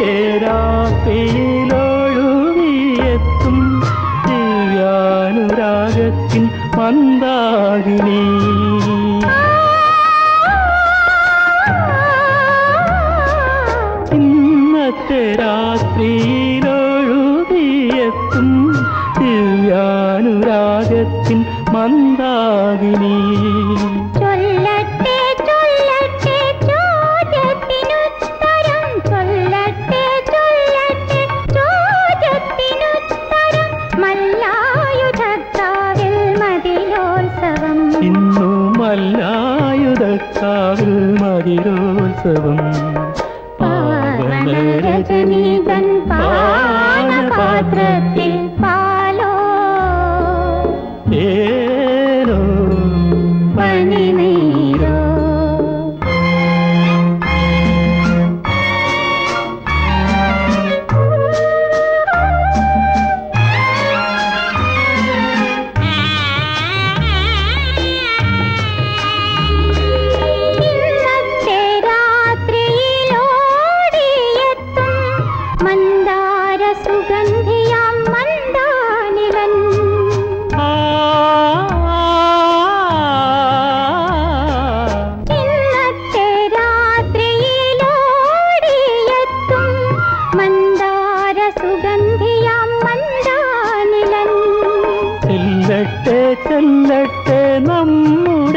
ഇന്നത്തെ രാത്രിയിലൊഴുകിയെത്തും ദിവ്യാനുരാഗത്തിൻ മന്ദാകിനി. ഇന്നത്തെ രാത്രിയിലൊഴുകിയെത്തും ദിവ്യാനുരാഗത്തിൻ മന്ദാകിനി. உற்சவம் பாவன ரஜினி தன் பா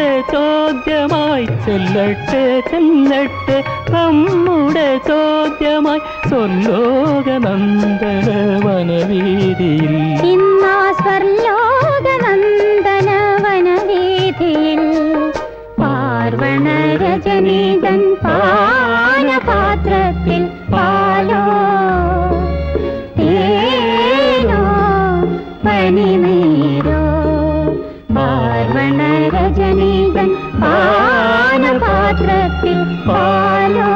നമ്മുടെ ചോദ്യമായി ചെല്ലട്ടെ ചെല്ലട്ടെ. നമ്മുടെ ചോദ്യമായി സ്വർലോകനന്ദന വനവീതിയിൽ ഇന്നാ സ്വർലോകനന്ദന വനവീതിയിൽ പാർവണ രജനീകൻ പാനപാത്രത്തിൽ പാലോ.